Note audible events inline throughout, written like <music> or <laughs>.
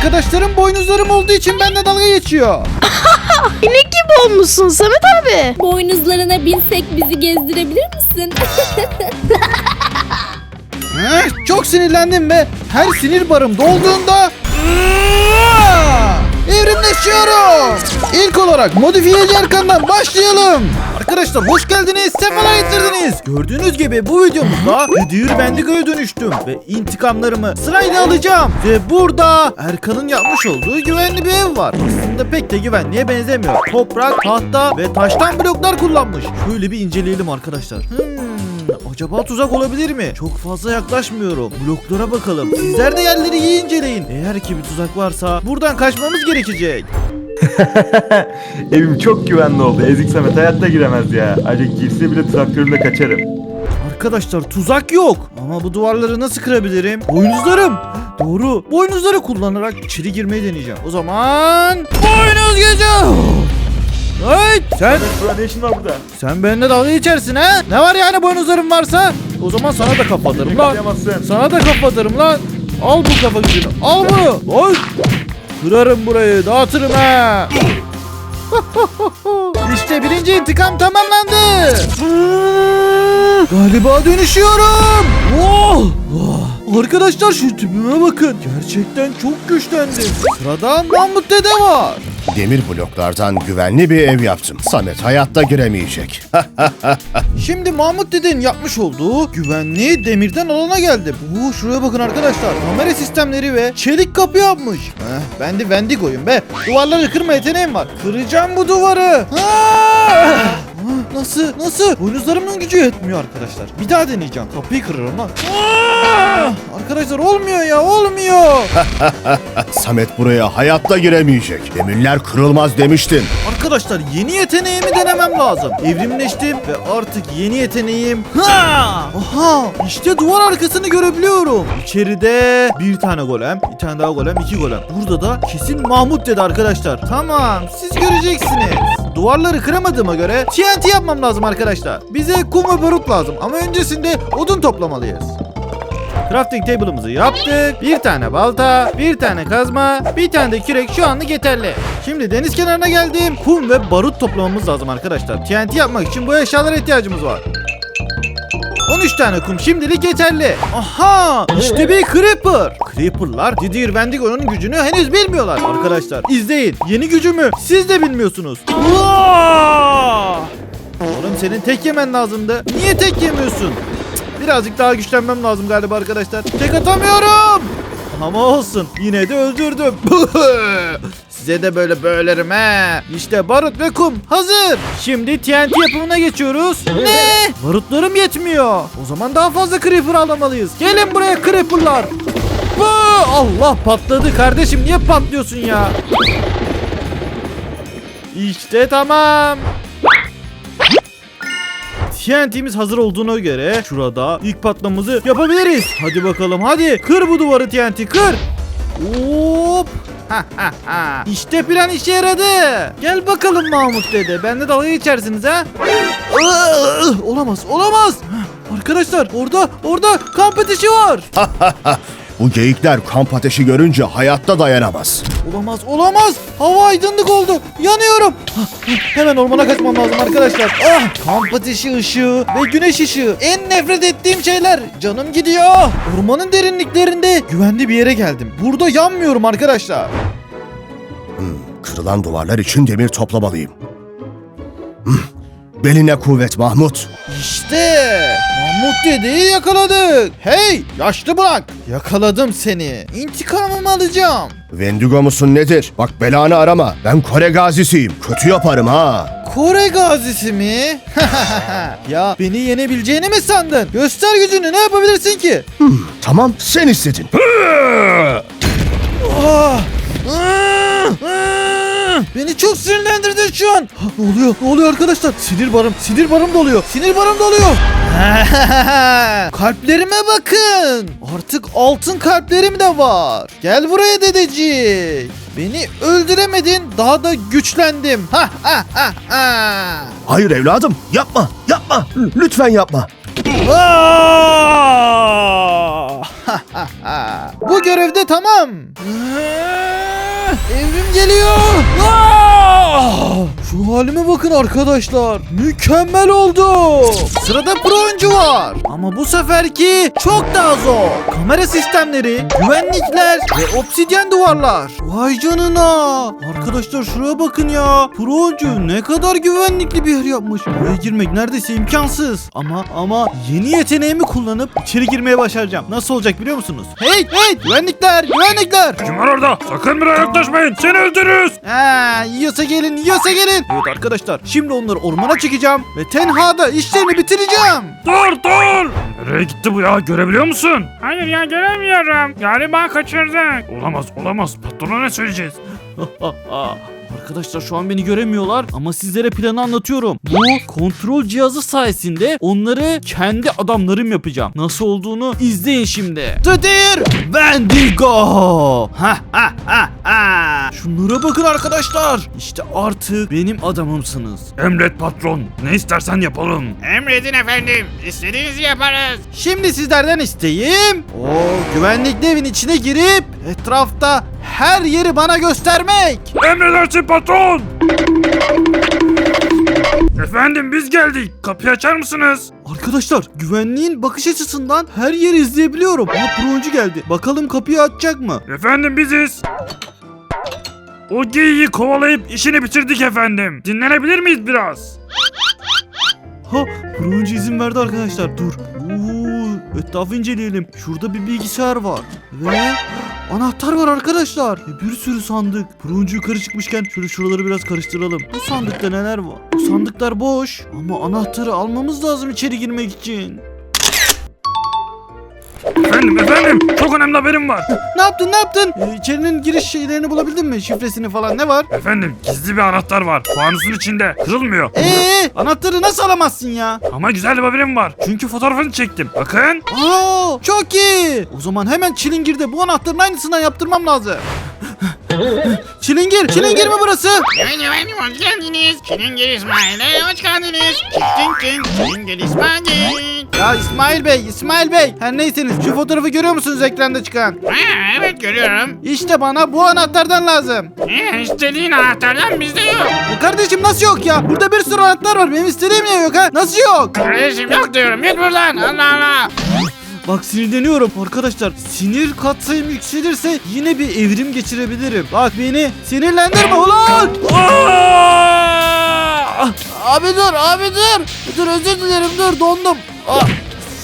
Arkadaşlarım boynuzlarım olduğu için benimle dalga geçiyor. <laughs> İnek gibi olmuşsun Samet abi. Boynuzlarına binsek bizi gezdirebilir misin? Heh, <laughs> çok sinirlendim ve her sinir barım dolduğunda <laughs> evrimleşiyorum. İlk olarak modifiyeli arkandan başlayalım. Arkadaşlar hoş geldiniz, sefalar getirdiniz. Gördüğünüz gibi bu videomuzda Hıdır Bendigo'ya dönüştüm ve intikamlarımı sırayla alacağım. Ve burada Erkan'ın yapmış olduğu güvenli bir ev var. Aslında pek de güvenliğe benzemiyor. Toprak, tahta ve taştan bloklar kullanmış. Şöyle bir inceleyelim arkadaşlar. Hmm, Acaba tuzak olabilir mi? Çok fazla yaklaşmıyorum. Bloklara bakalım. Sizler de yerleri iyi inceleyin. Eğer ki bir tuzak varsa buradan kaçmamız gerekecek. <laughs> Evim çok güvenli oldu. Ezik Samet hayatta giremez ya. Ayrıca girse bile traktörle kaçarım. Arkadaşlar tuzak yok. Ama bu duvarları nasıl kırabilirim? Boynuzlarım. Doğru. Boynuzları kullanarak içeri girmeyi deneyeceğim. O zaman boynuz gücü. Hey sen Burak ne işin var burada? sen benimle dalga geçersin ha? Ne var yani boynuzlarım varsa? O zaman sana da kapatırım lan. Yakalayamazsın. Sana da kapatırım lan. Al bu kafa gücünü. Al bunu. Oy. Kırarım burayı. Dağıtırım ha. <laughs> işte birinci intikam tamamlandı. Galiba dönüşüyorum. Oh! Oh! Arkadaşlar şu tipime bakın. Gerçekten çok güçlendim. Sırada Mahmut dede var. Demir bloklardan güvenli bir ev yaptım. Samet hayatta giremeyecek. <laughs> Şimdi Mahmut dedenin yapmış olduğu güvenli demirden alana geldim. Oo, şuraya bakın arkadaşlar. Kamera sistemleri ve çelik kapı yapmış. Heh, ben de Wendigo'yum be. Duvarları kırma yeteneğim var. Kıracağım bu duvarı. Ah! Nasıl? Nasıl? Boynuzlarımın gücü yetmiyor arkadaşlar. Bir daha deneyeceğim. Kapıyı kırarım lan. Arkadaşlar olmuyor ya olmuyor. <laughs> Samet buraya hayatta giremeyecek. Demirler kırılmaz demiştin. Arkadaşlar yeni yeteneğimi denemem lazım. Evrimleştim ve artık yeni yeteneğim ha! Aha! İşte duvar arkasını görebiliyorum. İçeride bir tane golem, bir tane daha golem, iki golem. Burada da kesin Mahmut dedi arkadaşlar. Tamam, siz göreceksiniz. Duvarları kıramadığıma göre TNT yapmam lazım arkadaşlar. Bize kum ve barut lazım ama öncesinde odun toplamalıyız. Crafting table'ımızı yaptık. Bir tane balta, bir tane kazma, bir tane de kürek şu anlık yeterli. Şimdi deniz kenarına geldim. Kum ve barut toplamamız lazım arkadaşlar. TNT yapmak için bu eşyalara ihtiyacımız var. 13 tane kum şimdilik yeterli. Aha! İşte bir Creeper. Creeper'lar Didier Wendigo'nun gücünü henüz bilmiyorlar arkadaşlar. İzleyin. Yeni gücümü siz de bilmiyorsunuz. Oğlum senin tek yemen lazımdı. Niye tek yemiyorsun? Birazcık daha güçlenmem lazım galiba arkadaşlar. Tek atamıyorum. Ama olsun. Yine de öldürdüm. <laughs> Size de böyle bölerim he. İşte barut ve kum hazır. Şimdi TNT yapımına geçiyoruz. Ne? Barutlarım yetmiyor. O zaman daha fazla creeper alamalıyız. Gelin buraya creeperlar. Bu! Allah patladı kardeşim niye patlıyorsun ya? İşte tamam. TNT'miz hazır olduğuna göre şurada ilk patlamamızı yapabiliriz. Hadi bakalım hadi. Kır bu duvarı TNT kır. Hop. <laughs> işte plan işe yaradı. Gel bakalım Mahmut dede. Ben de dalga geçersiniz ha. Olamaz olamaz. Arkadaşlar orada orada kamp ateşi var. <laughs> Bu geyikler kamp ateşi görünce hayatta dayanamaz. Olamaz olamaz. Hava aydınlık oldu. Yanıyorum. Ah, Hemen ormana kaçmam lazım arkadaşlar. Ah, kamp ateşi ışığı ve güneş ışığı. En nefret ettiğim şeyler. Canım gidiyor. Ormanın derinliklerinde güvenli bir yere geldim. Burada yanmıyorum arkadaşlar. Kırılan duvarlar için demir toplamalıyım. Hmm, Beline kuvvet Mahmut. İşte Dedeyi yakaladık. Hey yaşlı bırak. Yakaladım seni. İntikamımı alacağım. Vendigo musun nedir? Bak belanı arama. Ben Kore gazisiyim. Kötü yaparım ha. Kore gazisi mi? <laughs> ya beni yenebileceğini mi sandın? Göster gücünü ne yapabilirsin ki? Tamam sen istedin. Ah! Ah! Ah! Beni çok sinirlendirdin şu an. Ha, Ne oluyor? Ne oluyor arkadaşlar? Sinir barım, sinir barım doluyor. Sinir barım doluyor. <laughs> Kalplerime bakın. Artık altın kalplerim de var. Gel buraya dedecik. Beni öldüremedin, daha da güçlendim. Ha ha ha ha. Hayır evladım yapma yapma. Lütfen yapma. Aa! <laughs> Bu görevde tamam. Evrim geliyor. Aa! Şu halime bakın arkadaşlar. Mükemmel oldu. Sırada oyuncu var. Ama bu seferki çok daha zor. Kamera sistemleri, güvenlikler ve obsidyen duvarlar. Vay canına. Arkadaşlar şuraya bakın ya. Oyuncu ne kadar güvenlikli bir yer yapmış. Buraya girmek neredeyse imkansız. Ama ama yeni yeteneğimi kullanıp içeri girmeye başaracağım. Nasıl olacak biliyor musunuz? Hey hey güvenlikler güvenlikler. Kim var orada? Sakın buraya yaklaşmayın. Seni öldürürüz. Ha, yiyorsa gelin, yiyorsa gelin. Evet arkadaşlar, şimdi onları ormana çekeceğim ve tenhada işlerini bitireceğim. Dur dur. Nereye gitti bu ya? Görebiliyor musun? Hayır ya göremiyorum. Galiba kaçırdık. Olamaz olamaz. Patrona ne söyleyeceğiz? <laughs> Arkadaşlar şu an beni göremiyorlar ama sizlere planı anlatıyorum. Bu kontrol cihazı sayesinde onları kendi adamlarım yapacağım. Nasıl olduğunu izleyin şimdi. Tıdır Wendigo. Ha ha ha ha. Şunlara bakın arkadaşlar. İşte artık benim adamımsınız. Emret patron. Ne istersen yapalım. Emredin efendim. İstediğinizi yaparız. Şimdi sizlerden isteğim o güvenlikli evin içine girip etrafta her yeri bana göstermek. Emredersin patron. Efendim biz geldik. Kapıyı açar mısınız? Arkadaşlar güvenliğin bakış açısından her yeri izleyebiliyorum. Ama pro oyuncu geldi. Bakalım kapıyı açacak mı? Efendim biziz. O geyiği kovalayıp işini bitirdik efendim. Dinlenebilir miyiz biraz? Ha pro oyuncu izin verdi arkadaşlar. Dur. Oo, etrafı inceleyelim. Şurada bir bilgisayar var. Ve anahtar var arkadaşlar. E, bir sürü sandık. Oyuncu yukarı çıkmışken şöyle şuraları biraz karıştıralım. Bu sandıkta neler var? Bu sandıklar boş. Ama anahtarı almamız lazım içeri girmek için. Efendim efendim çok önemli haberim var. Ne yaptın ne yaptın? Ee, içerinin giriş şeylerini bulabildin mi? Şifresini falan ne var? Efendim gizli bir anahtar var. Fanusun içinde. Kırılmıyor. Eee anahtarı nasıl alamazsın ya? Ama güzel bir haberim var. Çünkü fotoğrafını çektim. Bakın. Aa çok iyi. O zaman hemen çilingirde bu anahtarın aynısından yaptırmam lazım. Çilingir, çilingir mi burası? Evet efendim hoş geldiniz. Çilingir İsmail'e hoş geldiniz. Tın Çilingir İsmail. Ya İsmail Bey, İsmail Bey. Her neyseniz şu fotoğrafı görüyor musunuz ekranda çıkan? Ha, evet görüyorum. İşte bana bu anahtardan lazım. Ee, istediğin anahtardan bizde yok. Ya kardeşim nasıl yok ya? Burada bir sürü anahtar var. Benim istediğim niye yok ha? Nasıl yok? Kardeşim yok diyorum. Git buradan. Allah Allah. Bak sinirleniyorum arkadaşlar. Sinir katsayım yükselirse yine bir evrim geçirebilirim. Bak beni sinirlendirme ulan. Aa! Abi dur abi dur. Dur özür dilerim dur dondum. Aa,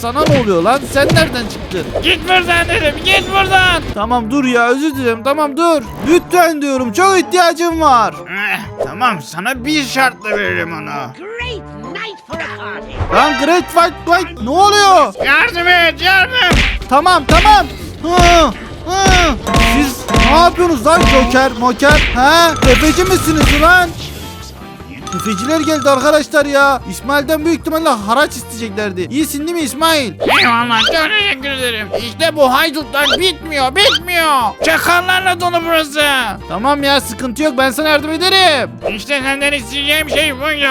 sana ne oluyor lan? Sen nereden çıktın? Git buradan dedim. Git buradan. Tamam dur ya özür dilerim tamam dur. Lütfen diyorum çok ihtiyacım var. Eh, tamam sana bir şartla veririm onu. Lan Great White White ne oluyor? Yardım et yardım. Tamam tamam. Hı, hı. Siz ne yapıyorsunuz lan Joker Moker? Ha? Tefeci misiniz lan? Tefeciler geldi arkadaşlar ya. İsmail'den büyük ihtimalle haraç isteyeceklerdi. İyisin değil mi İsmail? Eyvallah çok teşekkür ederim. İşte bu haydutlar bitmiyor bitmiyor. Çakallarla dolu burası. Tamam ya sıkıntı yok ben sana yardım ederim. İşte senden isteyeceğim şey buydu.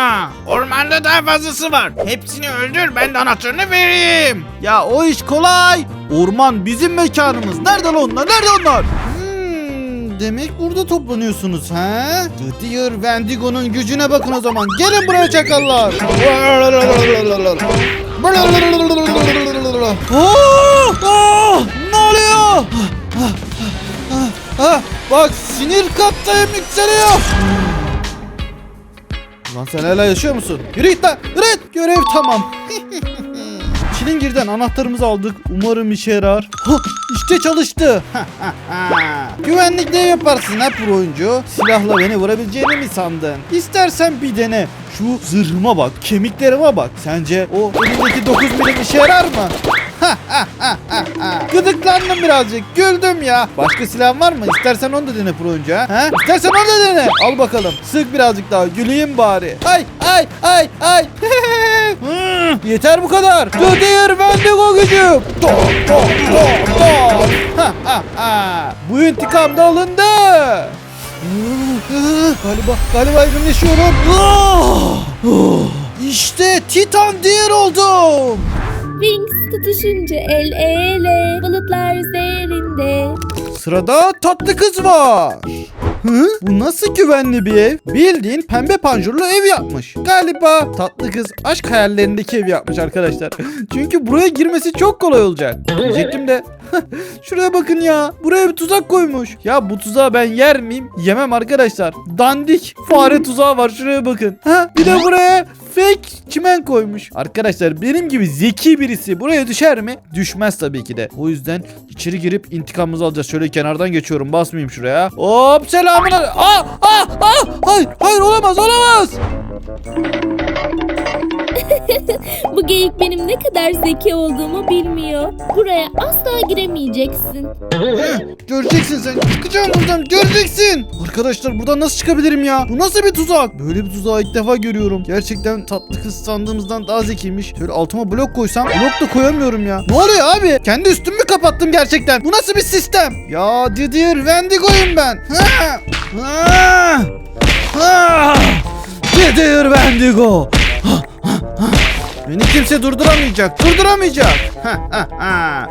Ormanda daha fazlası var. Hepsini öldür ben de anahtarını vereyim. Ya o iş kolay. Orman bizim mekanımız. Nerede lan onlar? Nerede onlar? Demek burada toplanıyorsunuz ha? The Dear Wendigo'nun gücüne bakın o zaman. Gelin buraya çakallar. Oh, oh, ne oluyor? Bak sinir kattayım yükseliyor. Lan sen hala yaşıyor musun? Yürü git lan. Yürü git. Görev tamam. <laughs> Çilingir'den anahtarımızı aldık. Umarım işe yarar. Hah, işte çalıştı. <laughs> Güvenlikle yaparsın ha pro oyuncu. Silahla beni vurabileceğini mi sandın? İstersen bir dene. Şu zırhıma bak, kemiklerime bak. Sence o elindeki 9 milim işe yarar mı? Gıdıklandım birazcık. Güldüm ya. Başka silahın var mı? İstersen onu da dene pro ha. ha? İstersen onu da dene. Al bakalım. Sık birazcık daha. Güleyim bari. Ay ay ay ay. Hı, <laughs> Yeter bu kadar. The Dear Wendigo gücü. To to to to. Ha, ha, ha. Bu intikam da alındı. Galiba galiba evrimleşiyorum. Ah! Oh! İşte Titan Deer oldum. Wings tutuşunca el ele bulutlar üzerinde. Sırada tatlı kız var. Hı? Bu nasıl güvenli bir ev? Bildiğin pembe panjurlu ev yapmış. Galiba tatlı kız aşk hayallerindeki ev yapmış arkadaşlar. <laughs> Çünkü buraya girmesi çok kolay olacak. Diyecektim de <laughs> Şuraya bakın ya. Buraya bir tuzak koymuş. Ya bu tuzağı ben yer miyim? Yemem arkadaşlar. Dandik fare tuzağı var. Şuraya bakın. Ha, bir de buraya fake çimen koymuş. Arkadaşlar benim gibi zeki birisi buraya düşer mi? Düşmez tabii ki de. O yüzden içeri girip intikamımızı alacağız. Şöyle kenardan geçiyorum. Basmayayım şuraya. Hop selamun ale- Aa, aa, aa, hayır, hayır olamaz, olamaz. <laughs> Bu geyik benim ne kadar zeki olduğumu bilmiyor. Buraya asla giremeyeceksin. Göreceksin sen. Çıkacağım buradan. Göreceksin. Arkadaşlar buradan nasıl çıkabilirim ya? Bu nasıl bir tuzak? Böyle bir tuzağı ilk defa görüyorum. Gerçekten tatlı kız sandığımızdan daha zekiymiş. Şöyle altıma blok koysam blok da koyamıyorum ya. Ne oluyor abi? Kendi üstümü mü kapattım gerçekten? Bu nasıl bir sistem? Ya Didier Wendigo'yum ben. Ha! Ha! Ha! Didier Wendigo. Beni kimse durduramayacak, durduramayacak.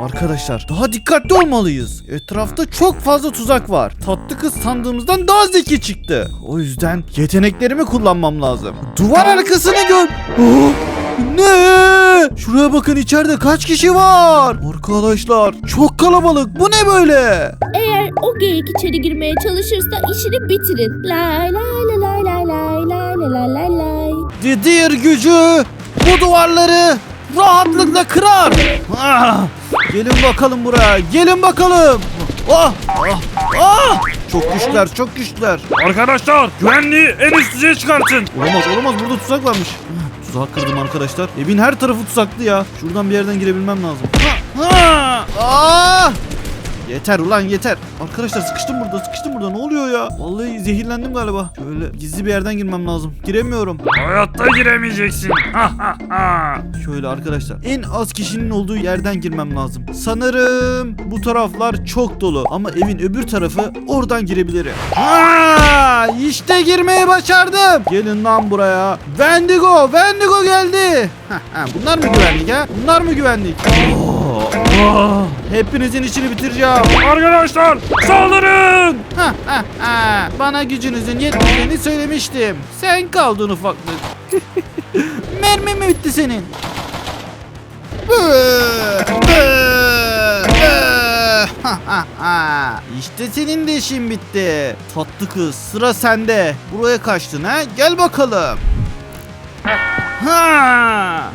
Arkadaşlar daha dikkatli olmalıyız. Etrafta çok fazla tuzak var. Tatlı kız sandığımızdan daha zeki çıktı. O yüzden yeteneklerimi kullanmam lazım. Duvar arkasını gör. Oh, ne? Şuraya bakın içeride kaç kişi var? Arkadaşlar çok kalabalık. Bu ne böyle? Eğer o geyik içeri girmeye çalışırsa işini bitirin. Lay lay lay lay lay lay lay lay lay lay. Didir gücü bu duvarları rahatlıkla kırar. Ah, gelin bakalım buraya. Gelin bakalım. Ah, ah, ah. Çok güçler, çok güçler. Arkadaşlar güvenliği en üst düzeye çıkartın. Olamaz, olamaz. Burada tuzak varmış. Ah, Tuzağı kırdım arkadaşlar. Evin her tarafı tuzaklı ya. Şuradan bir yerden girebilmem lazım. Ha, ah! Yeter ulan yeter. Arkadaşlar sıkıştım burada sıkıştım burada ne oluyor ya? Vallahi zehirlendim galiba. Şöyle gizli bir yerden girmem lazım. Giremiyorum. Hayatta giremeyeceksin. Şöyle arkadaşlar en az kişinin olduğu yerden girmem lazım. Sanırım bu taraflar çok dolu ama evin öbür tarafı oradan girebilirim. Ha, işte girmeyi başardım. Gelin lan buraya. Wendigo, Wendigo geldi. Bunlar mı güvenlik ha? Bunlar mı güvenlik? Oh, oh. Hepinizin işini bitireceğim. Arkadaşlar saldırın. Ha, ha, ha. Bana gücünüzün yetmeyeceğini söylemiştim. Sen kaldın ufaklık. <laughs> Mermi mi bitti senin? işte senin de işin bitti. Tatlı kız sıra sende. Buraya kaçtın ha? Gel bakalım. Ha!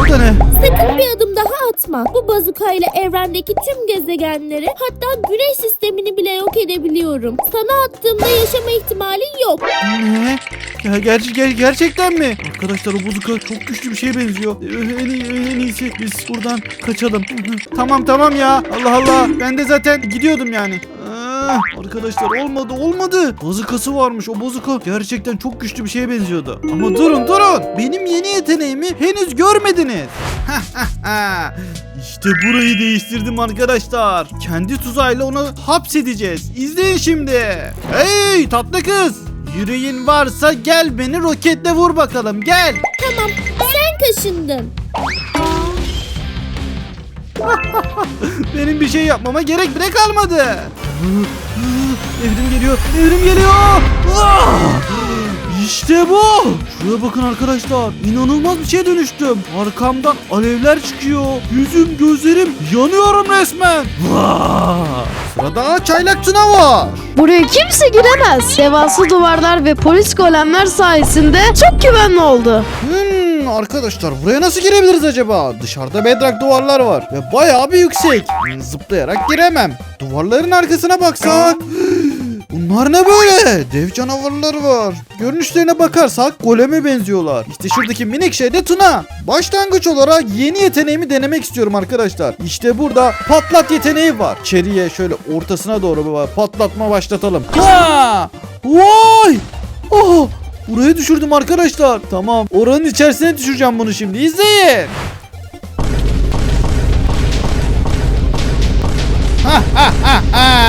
O da ne? Sakın bir adım daha atma. Bu bazukayla evrendeki tüm gezegenleri hatta güneş sistemini bile yok edebiliyorum. Sana attığımda yaşama ihtimalin yok. Ne? Ya ger- ger- gerçekten mi? Arkadaşlar o bozuka çok güçlü bir şeye benziyor. Ee, En, iyi- en iyisi biz buradan kaçalım. tamam tamam ya. Allah Allah. Ben de zaten gidiyordum yani. Arkadaşlar olmadı olmadı. Bozukası varmış o bozuka. Gerçekten çok güçlü bir şeye benziyordu. Ama durun durun. Benim yeni yeteneğimi henüz görmediniz. <laughs> işte burayı değiştirdim arkadaşlar. Kendi tuzağıyla onu hapsedeceğiz. İzleyin şimdi. Hey tatlı kız. Yüreğin varsa gel beni roketle vur bakalım gel. Tamam sen kaşındın. <laughs> Benim bir şey yapmama gerek bile kalmadı. Evrim geliyor, evrim geliyor. Ah! İşte bu. Şuraya bakın arkadaşlar. İnanılmaz bir şeye dönüştüm. Arkamdan alevler çıkıyor. Yüzüm, gözlerim yanıyorum resmen. Vah! Sırada çaylak Tuna var. Buraya kimse giremez. Devasa duvarlar ve polis golemler sayesinde çok güvenli oldu. Hmm, arkadaşlar buraya nasıl girebiliriz acaba? Dışarıda bedrak duvarlar var ve bayağı bir yüksek. Zıplayarak giremem. Duvarların arkasına baksak. Bunlar ne böyle? Dev canavarlar var. Görünüşlerine bakarsak goleme benziyorlar. İşte şuradaki minik şey de Tuna. Başlangıç olarak yeni yeteneğimi denemek istiyorum arkadaşlar. İşte burada patlat yeteneği var. İçeriye şöyle ortasına doğru patlatma başlatalım. Ha! Vay! Oh! Buraya düşürdüm arkadaşlar. Tamam. Oranın içerisine düşüreceğim bunu şimdi. İzleyin. Ha, ha, ha, ha.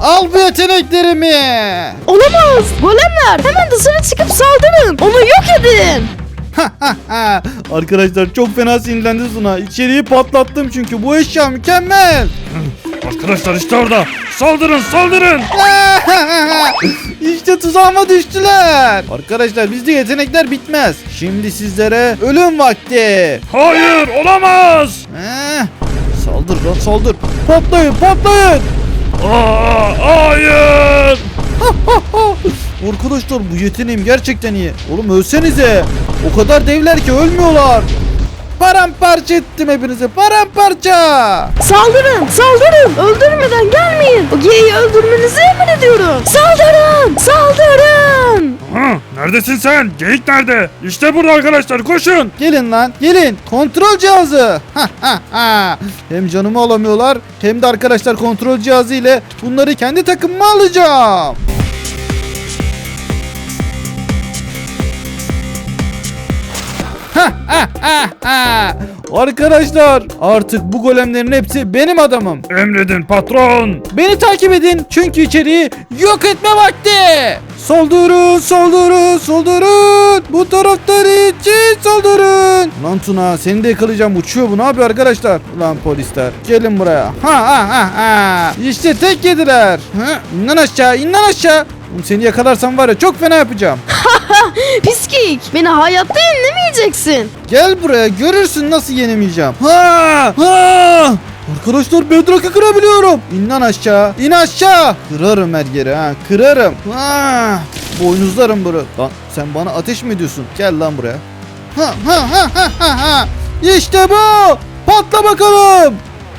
Al bu yeteneklerimi. Olamaz. Golemler hemen dışarı çıkıp saldırın. Onu yok edin. Ha, arkadaşlar çok fena sinirlendi Suna. İçeriği patlattım çünkü bu eşya mükemmel. Arkadaşlar işte orada. Saldırın saldırın. <laughs> işte tuzağıma düştüler. Arkadaşlar bizde yetenekler bitmez. Şimdi sizlere ölüm vakti. Hayır olamaz. Heh. Saldır lan saldır. Patlayın patlayın. Aa, hayır. <laughs> Arkadaşlar bu yeteneğim gerçekten iyi. Oğlum ölsenize. O kadar devler ki ölmüyorlar. Paramparça ettim hepinizi. Paramparça. Saldırın, saldırın. Öldürmeden gelmeyin. O geyiği öldürmenizi emin ediyorum. Saldırın, saldırın. Ha, neredesin sen? Geyik nerede? İşte burada arkadaşlar koşun. Gelin lan gelin. Kontrol cihazı. Ha, ha, ha. hem canımı alamıyorlar hem de arkadaşlar kontrol cihazı ile bunları kendi takımıma alacağım. Arkadaşlar artık bu golemlerin hepsi benim adamım. Emredin patron. Beni takip edin çünkü içeriği yok etme vakti. Soldurun, soldurun, soldurun. Bu taraftar için soldurun. Lan Tuna seni de yakalayacağım. Uçuyor bu ne yapıyor arkadaşlar? Lan polisler gelin buraya. Ha ha ha ha. İşte tek yediler. Ha, in lan aşağı, in lan aşağı. Oğlum Seni yakalarsam var ya çok fena yapacağım. <laughs> Pis geyik. Beni hayatta yenilemeyeceksin. Gel buraya görürsün nasıl yenemeyeceğim. Ha ha. Arkadaşlar bedrock'ı kırabiliyorum. İn lan aşağı. İn aşağı. Kırarım her yeri ha. Kırarım. Ha. Boynuzlarım bunu. Lan sen bana ateş mi ediyorsun? Gel lan buraya. Ha ha ha ha ha ha. İşte bu. Patla bakalım.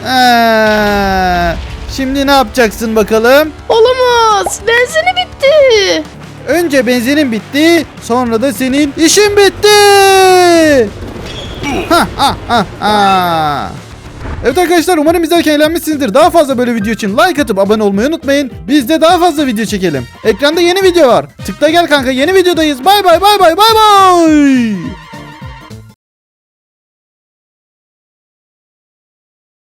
Ha. Şimdi ne yapacaksın bakalım? Olamaz. Benzini bitti. Önce benzinin bitti, sonra da senin işin bitti. Ha ha ha ha. Evet arkadaşlar umarım izlerken eğlenmişsinizdir. Daha fazla böyle video için like atıp abone olmayı unutmayın. Biz de daha fazla video çekelim. Ekranda yeni video var. Tıkla gel kanka yeni videodayız. Bay bay bay bay bay bay.